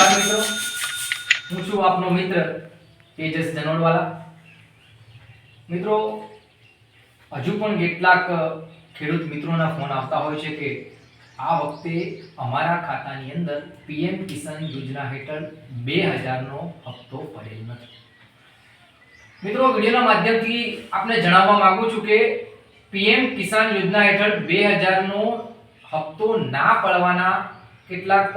નમસ્કાર મિત્રો હું છું આપનો મિત્ર તેજસ જનોડવાલા. મિત્રો, હજુ પણ કેટલાક ખેડૂત મિત્રોના ફોન આવતા હોય છે કે આ વખતે અમારા ખાતાની અંદર પીએમ કિસાન યોજના હેઠળ બે હજારનો હપ્તો પડેલ નથી. મિત્રો, વિડીયોના માધ્યમથી આપને જણાવવા માગું છું કે પીએમ કિસાન યોજના હેઠળ બે હજારનો હપ્તો ના પડવાના કેટલાક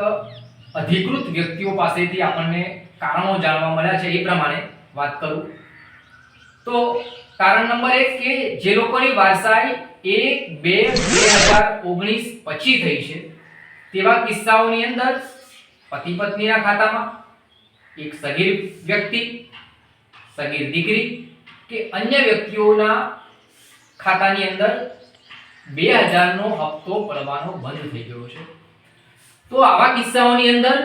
અધિકૃત વ્યક્તિઓ પાસેથી આપણને કારણો જાણવા મળ્યા છે એ પ્રમાણે વાત કરું. તો કારણ નંબર એક કે જે લોકોની વારસાઈ એક, બે બે હજાર ઓગણીસ પછી થઈ છે, તેવા કિસ્સાઓની અંદર પતિ પત્નીના ખાતામાં એક સગીર વ્યક્તિ, સગીર દીકરી કે અન્ય વ્યક્તિઓના ખાતાની અંદર બે હજારનો હપ્તો પડવાનો બંધ થઈ ગયો છે. તો આવા કિસ્સાઓની અંદર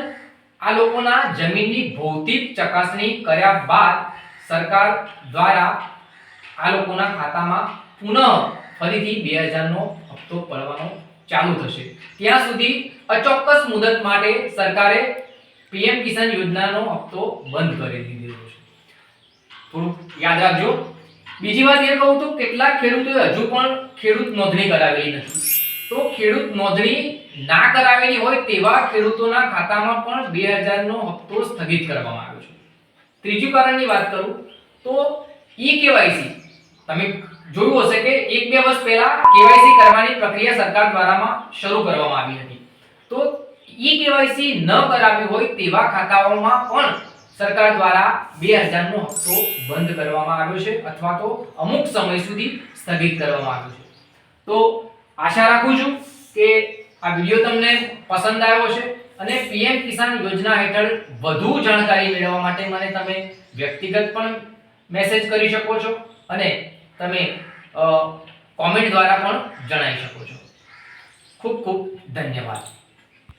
આ લોકોના જમીનની ભૌતિક ચકાસણી કર્યા બાદ સરકાર દ્વારા આ લોકોના ખાતામાં પુનઃ ફરીથી બે હજારનો હપ્તો પડવાનો ચાલુ થશે. ત્યાં સુધી અચોક્કસ મુદત માટે સરકારે પીએમ કિસાન યોજનાનો હપ્તો બંધ કરી દીધેલો છે. થોડુંક યાદ રાખજો. બીજી વાત એ કહું તો કેટલાક ખેડૂતોએ હજુ પણ ખેડૂત નોંધણી કરાવેલી નથી. તો ખેડૂત નોંધણી ના કરાવેલી હોય તેવા ખેડૂતોના ખાતામાં પણ બે હજારનો હપ્તો સ્થગિત કરવામાં આવ્યો છે. ત્રીજું કારણની વાત કરું તો ઈ કેવાયસી, તમે જોયું હશે કે એક બે વર્ષ પહેલા કેવાયસી કરવાની પ્રક્રિયા સરકાર દ્વારામાં શરૂ કરવામાં આવી હતી. તો ઈ કેવાયસી ન કરાવી હોય તેવા ખાતાઓમાં પણ સરકાર દ્વારા બે હજારનો હપ્તો બંધ કરવામાં આવ્યો છે અથવા તો અમુક સમય સુધી સ્થગિત કરવામાં આવ્યો છે. તો આશા રાખું છું કે આ વીડિયો તમને પસંદ આવ્યો છે અને પીએમ કિસાન યોજના હેઠળ વધુ જાણકારી મેળવવા માટે મને તમે વ્યક્તિગત પણ મેસેજ કરી શકો છો અને તમે કોમેન્ટ દ્વારા પણ જણાવી શકો છો. ખૂબ ખૂબ ધન્યવાદ.